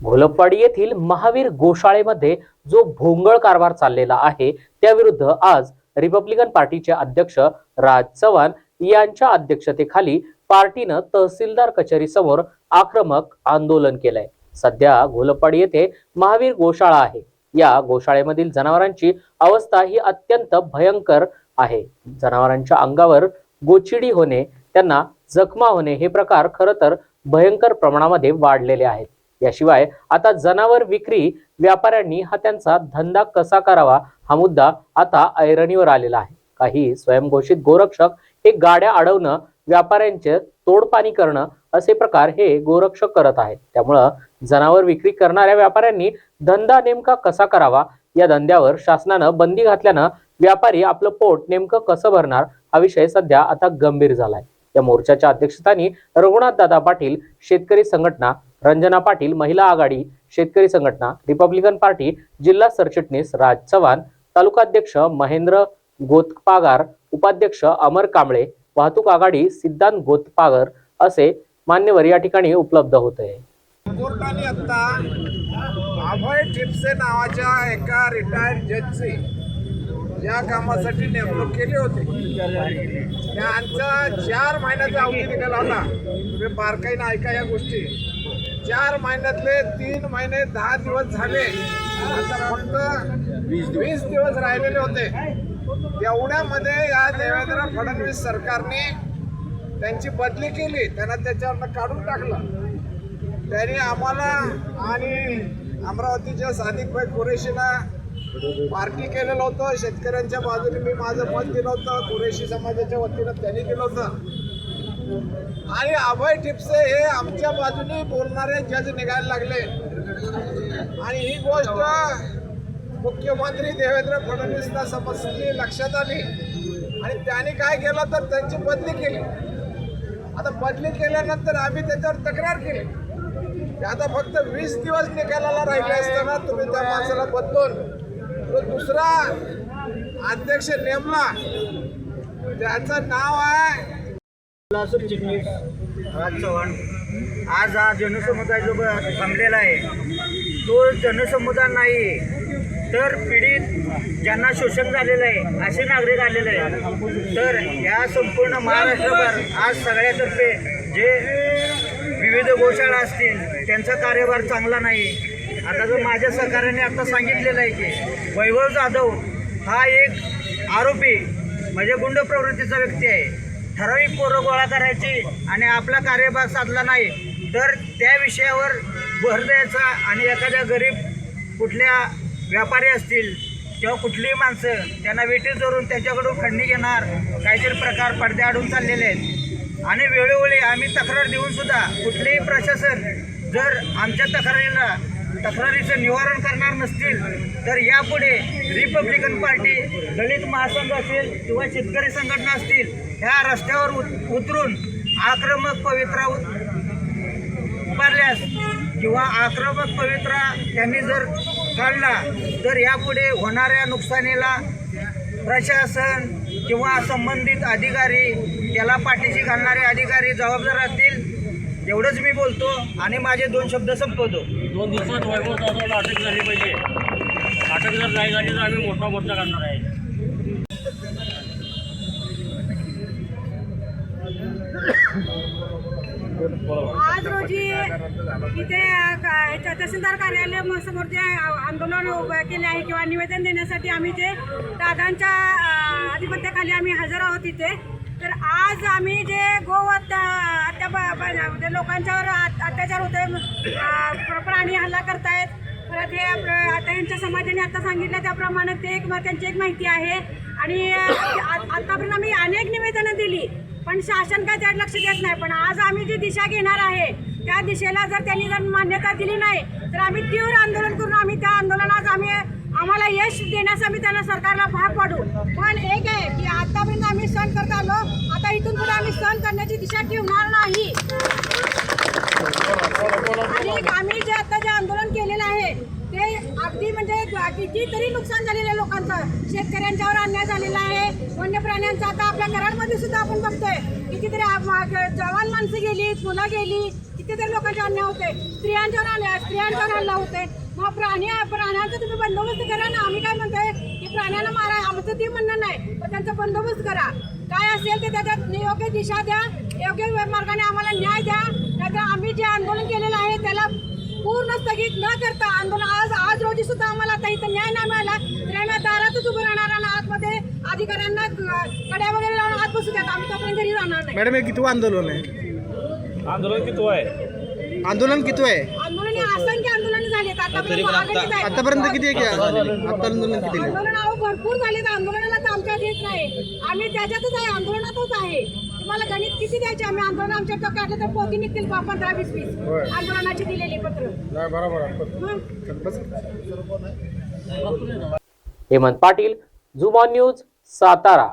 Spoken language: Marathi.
घोलपवाडी येथील महावीर गोशाळेमध्ये जो भोंगळ कारभार चाललेला आहे त्याविरुद्ध आज रिपब्लिकन पार्टीचे अध्यक्ष राज चव्हाण यांच्या अध्यक्षतेखाली पार्टीनं तहसीलदार कचेरी समोर आक्रमक आंदोलन केलंय. सध्या घोलपवाडी येथे महावीर गोशाळा आहे. या गोशाळेमधील जनावरांची अवस्था ही अत्यंत भयंकर आहे. जनावरांच्या अंगावर गोचिडी होणे त्यांना जखमा होणे हे प्रकार खरं तर भयंकर प्रमाणामध्ये वाढलेले आहेत. याशिवाय आता जनावर विक्री व्यापाऱ्यांनी हा त्यांचा धंदा कसा करावा हा मुद्दा आता ऐरणीवर आलेला आहे. काही स्वयंघोषित गोरक्षक हे गाड्या अडवणं व्यापाऱ्यांचे तोडपाणी करणं असे प्रकार हे गोरक्षक करत आहेत. त्यामुळं जनावर विक्री करणाऱ्या व्यापाऱ्यांनी धंदा नेमका कसा करावा या धंद्यावर शासनानं बंदी घातल्यानं व्यापारी आपलं पोट नेमकं कसं भरणार हा विषय सध्या आता गंभीर झालाय. या मोर्चाच्या अध्यक्षस्थानी रघुनाथ दादा पाटील शेतकरी संघटना रंजना पाटील महिला आघाडी शेतकरी संघटना रिपब्लिकन पार्टी जिल्हा सरचिटणीस राज चव्हाण तालुकाध्यक्ष महेंद्र गोतपागार उपाध्यक्ष अमर कांबळे वाहतूक आघाडी सिद्धांत गोतपागर असे मान्यवर या ठिकाणी उपलब्ध होते. कोर्टाने आता अभय ठिपसे नावाच्या एका रिटायर्ड जजची या कामासाठी नेमणूक केली होती. त्यांचा चार महिन्याचा अवधी निघाला होता तुम्ही बारकाईनं ऐका या गोष्टी. चार महिन्यातले तीन महिने दहा दिवस झाले. आता फक्त वीस दिवस राहिलेले होते. तेवढ्यामध्ये या देवेंद्र फडणवीस सरकारने त्यांची बदली केली. त्यांना त्याच्यावरनं काढून टाकलं. त्यांनी आम्हाला आणि अमरावतीच्या सादिकभाई कुरेशीला पार्टी केलेलं होतं. शेतकऱ्यांच्या बाजूने मी माझं मत दिलं होतं. कुरेशी समाजाच्या वतीनं त्यांनी दिलं होतं. आणि अभय टिपसे हे आमच्या बाजूने बोलणारे जज निघायला लागले. आणि ही गोष्ट मुख्यमंत्री देवेंद्र फडणवीसला समजली लक्षात आली. आणि त्यांनी काय केलं तर त्यांची बदली केली. आता बदली केल्यानंतर आम्ही त्याच्यावर तक्रार केली. आता फक्त वीस दिवस निकालाला राहिले असताना तुम्ही त्या माणसाला बदलून तो दुसरा अध्यक्ष नेमला. त्याचं नाव आहे राज चव्हाण. आज हा जनसमुदाय जो थांबलेला आहे तो जनसमुदाय नाही तर पीडित ज्यांना शोषण झालेलं आहे असे नागरिक आलेले आहेत. तर या संपूर्ण महाराष्ट्रभर आज सगळ्यातर्फे जे विविध गोशाळा असतील त्यांचा कार्यभार चांगला नाही. आता जर माझ्या सहकार्याने आता सांगितलेलं आहे की वैभव जाधव हा एक आरोपी म्हणजे गुंड प्रवृत्तीचा व्यक्ती आहे ठराविक पोरं गोळा करायची आणि आपला कार्यभाग साधला नाही तर त्या विषयावर भर द्यायचा आणि एखाद्या गरीब कुठल्या व्यापारी असतील किंवा कुठलीही माणसं त्यांना वेटी धरून त्यांच्याकडून खंडणी घेणार काहीतरी प्रकार पडदे आडून चाललेले आहेत. आणि वेळोवेळी आम्ही तक्रार देऊन सुद्धा कुठलेही प्रशासन जर आमच्या तक्रारीला तक्रारीचं निवारण करणार नसतील तर यापुढे रिपब्लिकन पार्टी दलित महासंघ असेल किंवा शेतकरी संघटना असतील ह्या रस्त्यावर उत उतरून आक्रमक पवित्रा उभारल्यास किंवा आक्रमक पवित्रा त्यांनी जर काढला तर यापुढे होणाऱ्या नुकसानीला प्रशासन किंवा संबंधित अधिकारी त्याला पाठीशी घालणारे अधिकारी जबाबदार असतील एवढंच मी बोलतो आणि माझे दोन शब्द संपवतो. दोन दिवसात वैभव जाधवला अटक झाली पाहिजे. अटक जर नाही झाली तर आम्ही मोठा मोर्चा करणार आहे. आज रोजी इथे का- तहसीलदार कार्यालय समोर जे आंदोलन उभं केले आहे किंवा निवेदन देण्यासाठी आम्ही जे दादांच्या आधिपत्याखाली आम्ही हजर आहोत इथे आज आम्ही जे गोवत अत्या ब- ब- लोकांच्यावर अत्याचार होते प्राणी हल्ला करतायत. परत हे आता यांच्या समाजाने आता सांगितलं त्याप्रमाणे ते एक त्यांची एक माहिती आहे. आणि आतापर्यंत आम्ही अनेक निवेदनं दिली पण शासन काय त्यात लक्ष देत नाही. पण आज आम्ही जी दिशा घेणार आहे त्या दिशेला जर त्यांनी जर मान्यता दिली नाही तर आम्ही तीव्र आंदोलन करून आम्ही त्या आंदोलनात आम्ही आम्हाला यश देण्यास आम्ही त्यांना सरकारला भाग पाडू. पण एक आहे की आतापर्यंत आम्ही सण करत आलो आता इथून पुढे आम्ही सण करण्याची दिशा ठेवणार नाही. आणि आम्ही जे आता जे आंदोलन केलेलं आहे ते अगदी म्हणजे कितीतरी नुकसान झालेलं आहे लोकांचं. शेतकऱ्यांच्यावर अन्याय झालेला आहे. वन्य प्राण्यांचं आता आपल्या घरांमध्ये सुद्धा आपण बघतोय. कितीतरी जवान माणसं गेली मुलं गेली कितीतरी लोकांचे अन्याय होते स्त्रियांच्यावर अन्याय स्त्रियांच्यावर हल्ला होते मग प्राणी प्राण्यांचा तुम्ही बंदोबस्त करा ना. आम्ही काय म्हणतोय की प्राण्याला मारा. आमचं ते म्हणणं नाही. पण त्यांचा बंदोबस्त करा. काय असेल ते त्याच्यात योग्य दिशा द्या. योग्य मार्गाने आम्हाला न्याय द्या. नाहीतर आम्ही जे आंदोलन केलेलं आहे त्याला पूर्ण स्थगित न करता आंदोलन आज आज रोजी सुद्धा आम्हाला आता इथं न्याय नाही मिळाला. तर आम्ही दारातच उभं राहणार आणि आतमध्ये अधिकाऱ्यांना कड्या वगैरे लावून आत बसू द्यात आम्ही तोपर्यंत घरी जाणार नाही. मॅडम हे किती आंदोलन आहे? आंदोलन किती आहे? आंदोलन किती आहे? आंदोलन हे असंख्य आतापर्यंत. आतापर्यंत किती आहे? आता आंदोलन किती आहे? आंदोलन अहो भरपूर झालेत आंदोलनाला तर आमच्यात येत नाही. आम्ही त्याच्यातच आहे आंदोलनातच आहे. तुम्हाला गणित किती द्यायचे? आम्ही आंदोलन आमच्या काढलं तर पोती निघतील बा पंधरा वीस. वीस आंदोलनाची दिलेली पत्र. नाही, बरोबर हेमंत पाटील झुमॉन न्यूज सातारा.